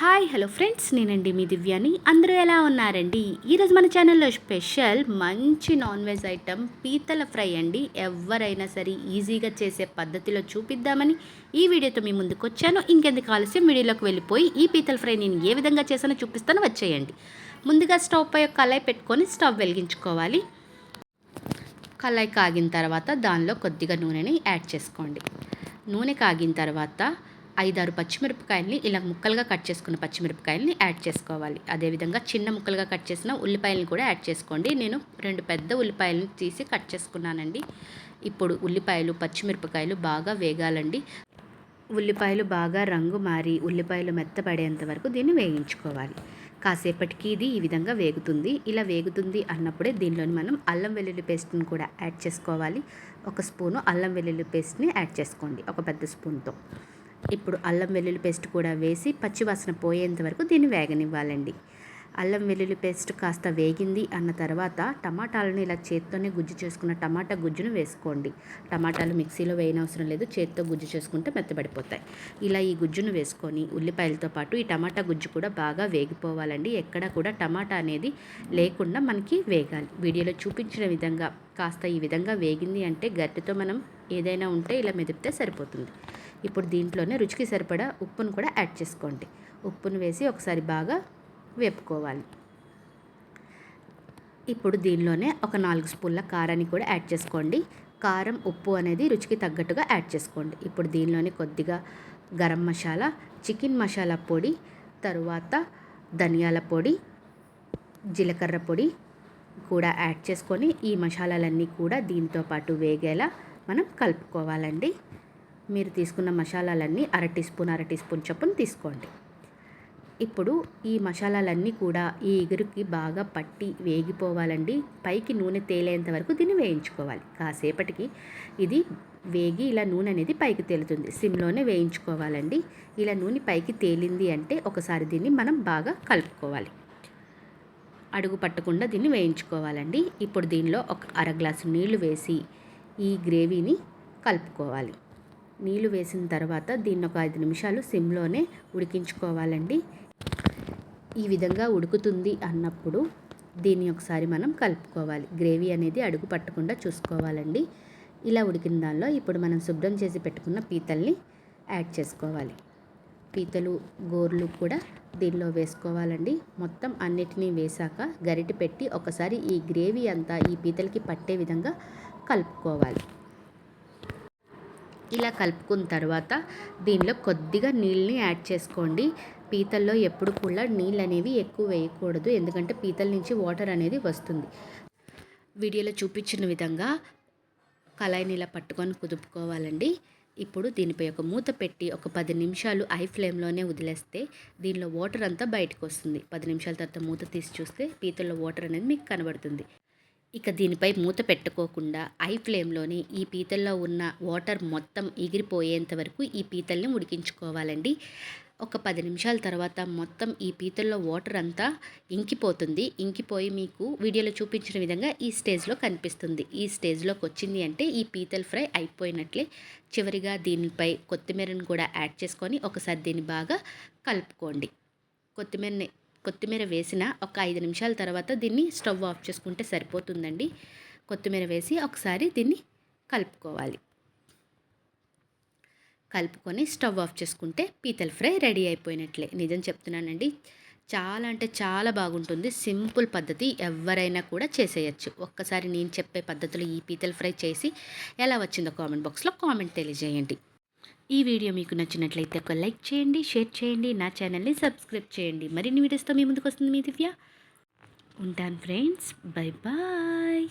Hi hello friends. నేనండి మీ దివ్యాని. అందరూ ఎలా ఉన్నారండి? ఈరోజు మన ఛానల్లో స్పెషల్ మంచి నాన్ వెజ్ ఐటమ్ పీతల ఫ్రై అండి. ఎవరైనా సరే ఈజీగా చేసే పద్ధతిలో చూపిద్దామని ఈ వీడియోతో మీ ముందుకు వచ్చాను. ఇంకెందుకు ఆలస్యం? వీడియోలోకి వెళ్ళిపోయి ఈ పీతల ఫ్రై నేను ఏ విధంగా చేశానో చూపిస్తానో. వచ్చేయండి. ముందుగా స్టవ్ పై కళాయి పెట్టుకొని స్టవ్ వెలిగించుకోవాలి. కళాయి కాగిన తర్వాత దానిలో కొద్దిగా నూనెని యాడ్ చేసుకోండి. నూనె కాగిన తర్వాత ఐదారు పచ్చిమిరపకాయల్ని ఇలా ముక్కలుగా కట్ చేసుకున్న పచ్చిమిరపకాయల్ని యాడ్ చేసుకోవాలి. అదేవిధంగా చిన్న ముక్కలుగా కట్ చేసిన ఉల్లిపాయలను కూడా యాడ్ చేసుకోండి. నేను రెండు పెద్ద ఉల్లిపాయలను తీసి కట్ చేసుకున్నానండి. ఇప్పుడు ఉల్లిపాయలు పచ్చిమిరపకాయలు బాగా వేగాలండి. ఉల్లిపాయలు బాగా రంగు మారి ఉల్లిపాయలు మెత్తపడేంత వరకు దీన్ని వేయించుకోవాలి. కాసేపటికి ఇది ఈ విధంగా వేగుతుంది. ఇలా వేగుతుంది అన్నప్పుడే దీనిలోని మనం అల్లం వెల్లుల్లి పేస్ట్ని కూడా యాడ్ చేసుకోవాలి. ఒక స్పూను అల్లం వెల్లుల్లి పేస్ట్ని యాడ్ చేసుకోండి. ఒక పెద్ద స్పూన్తో. ఇప్పుడు అల్లం వెల్లుల్లి పేస్ట్ కూడా వేసి పచ్చివాసన పోయేంత వరకు దీన్ని వేగనివ్వాలండి. అల్లం వెల్లుల్లి పేస్ట్ కాస్త వేగింది అన్న తర్వాత టమాటాలను ఇలా చేత్తోనే గుజ్జు చేసుకున్న టమాటా గుజ్జును వేసుకోండి. టమాటాలు మిక్సీలో వేయనవసరం లేదు చేత్తో గుజ్జు చేసుకుంటే మెత్తబడిపోతాయి. ఇలా ఈ గుజ్జును వేసుకొని ఉల్లిపాయలతో పాటు ఈ టమాటా గుజ్జు కూడా బాగా వేగిపోవాలండి. ఎక్కడ కూడా టమాటా అనేది లేకుండా మనకి వేగాలి. వీడియోలో చూపించిన విధంగా కాస్త ఈ విధంగా వేగింది అంటే గట్టితో మనం ఏదైనా ఉంటే ఇలా మెదిపితే సరిపోతుంది. ఇప్పుడు దీంట్లోనే రుచికి సరిపడా ఉప్పును కూడా యాడ్ చేసుకోండి. ఉప్పును వేసి ఒకసారి బాగా వేపుకోవాలి. ఇప్పుడు దీనిలోనే ఒక నాలుగు స్పూన్ల కారాన్ని కూడా యాడ్ చేసుకోండి. కారం ఉప్పు అనేది రుచికి తగ్గట్టుగా యాడ్ చేసుకోండి. ఇప్పుడు దీనిలోనే కొద్దిగా గరం మసాలా చికెన్ మసాలా పొడి తరువాత ధనియాల పొడి జీలకర్ర పొడి కూడా యాడ్ చేసుకొని ఈ మసాలాలన్నీ కూడా దీంతో పాటు వేగేలా మనం కలుపుకోవాలండి. మీరు తీసుకున్న మసాలాలన్నీ అర టీ స్పూన్ అర టీ స్పూన్ చొప్పున తీసుకోండి. ఇప్పుడు ఈ మసాలాలన్నీ కూడా ఈ ఎగురుకి బాగా పట్టి వేగిపోవాలండి. పైకి నూనె తేలేంత వరకు దీన్ని వేయించుకోవాలి. కాసేపటికి ఇది వేగి ఇలా నూనె అనేది పైకి తేలుతుంది. సిమ్లోనే వేయించుకోవాలండి. ఇలా నూనె పైకి తేలింది అంటే ఒకసారి దీన్ని మనం బాగా కలుపుకోవాలి. అడుగు పట్టకుండా దీన్ని వేయించుకోవాలండి. ఇప్పుడు దీనిలో ఒక అర గ్లాసు నీళ్ళు వేసి ఈ గ్రేవీని కలుపుకోవాలి. నీళ్ళు వేసిన తర్వాత దీన్ని ఒక ఐదు నిమిషాలు సిమ్లోనే ఉడికించుకోవాలండి. ఈ విధంగా ఉడుకుతుంది అన్నప్పుడు దీన్ని ఒకసారి మనం కలుపుకోవాలి. గ్రేవీ అనేది అడుగు పట్టకుండా చూసుకోవాలండి. ఇలా ఉడికిన దానిలో ఇప్పుడు మనం శుభ్రం చేసి పెట్టుకున్న పీతల్ని యాడ్ చేసుకోవాలి. పీతలు గోర్లు కూడా దీనిలో వేసుకోవాలండి. మొత్తం అన్నిటినీ వేశాక గరిటె పెట్టి ఒకసారి ఈ గ్రేవీ అంతా ఈ పీతలకి పట్టే విధంగా కలుపుకోవాలి. ఇలా కలుపుకున్న తర్వాత దీనిలో కొద్దిగా నీళ్ళని యాడ్ చేసుకోండి. పీతల్లో ఎప్పుడు కూడా నీళ్ళు అనేవి ఎక్కువ వేయకూడదు. ఎందుకంటే పీతల నుంచి వాటర్ అనేది వస్తుంది. వీడియోలో చూపించిన విధంగా కళాయిని ఇలా పట్టుకొని కుదుపుకోవాలండి. ఇప్పుడు దీనిపై ఒక మూత పెట్టి ఒక పది నిమిషాలు ఐ ఫ్లేమ్లోనే వదిలేస్తే దీనిలో వాటర్ అంతా బయటకు వస్తుంది. పది నిమిషాల తర్వాత మూత తీసి చూస్తే పీతల్లో వాటర్ అనేది మీకు కనబడుతుంది. ఇక దీనిపై మూత పెట్టుకోకుండా ఐ ఫ్లేమ్లోనే ఈ పీతల్లో ఉన్న వాటర్ మొత్తం ఎగిరిపోయేంత వరకు ఈ పీతల్ని ఉడికించుకోవాలండి. ఒక పది నిమిషాల తర్వాత మొత్తం ఈ పీతల్లో వాటర్ అంతా ఇంకిపోతుంది. ఇంకిపోయి మీకు వీడియోలో చూపించిన విధంగా ఈ స్టేజ్లో కనిపిస్తుంది. ఈ స్టేజ్లోకి వచ్చింది అంటే ఈ పీతల ఫ్రై అయిపోయినట్లే. చివరిగా దీనిపై కొత్తిమీరను కూడా యాడ్ చేసుకొని ఒకసారి దీన్ని బాగా కలుపుకోండి. కొత్తిమీరని కొత్తిమీర వేసిన ఒక ఐదు నిమిషాల తర్వాత దీన్ని స్టవ్ ఆఫ్ చేసుకుంటే సరిపోతుందండి. కొత్తిమీర వేసి ఒకసారి దీన్ని కలుపుకోవాలి. కలుపుకొని స్టవ్ ఆఫ్ చేసుకుంటే పీతల ఫ్రై రెడీ అయిపోయినట్లే. నిజం చెప్తున్నానండి. చాలా అంటే చాలా బాగుంటుంది. సింపుల్ పద్ధతి ఎవరైనా కూడా చేసేయచ్చు. ఒక్కసారి నేను చెప్పే పద్ధతిలో ఈ పీతల ఫ్రై చేసి ఎలా వచ్చిందో కామెంట్ బాక్స్లో కామెంట్ తెలియజేయండి. ఈ వీడియో మీకు నచ్చినట్లయితే ఒక లైక్ చేయండి షేర్ చేయండి నా ఛానల్ని సబ్స్క్రైబ్ చేయండి. మరిన్ని వీడియోస్తో మీ ముందుకు వస్తుంది మీ దివ్య. ఉంటాను ఫ్రెండ్స్. Bye bye.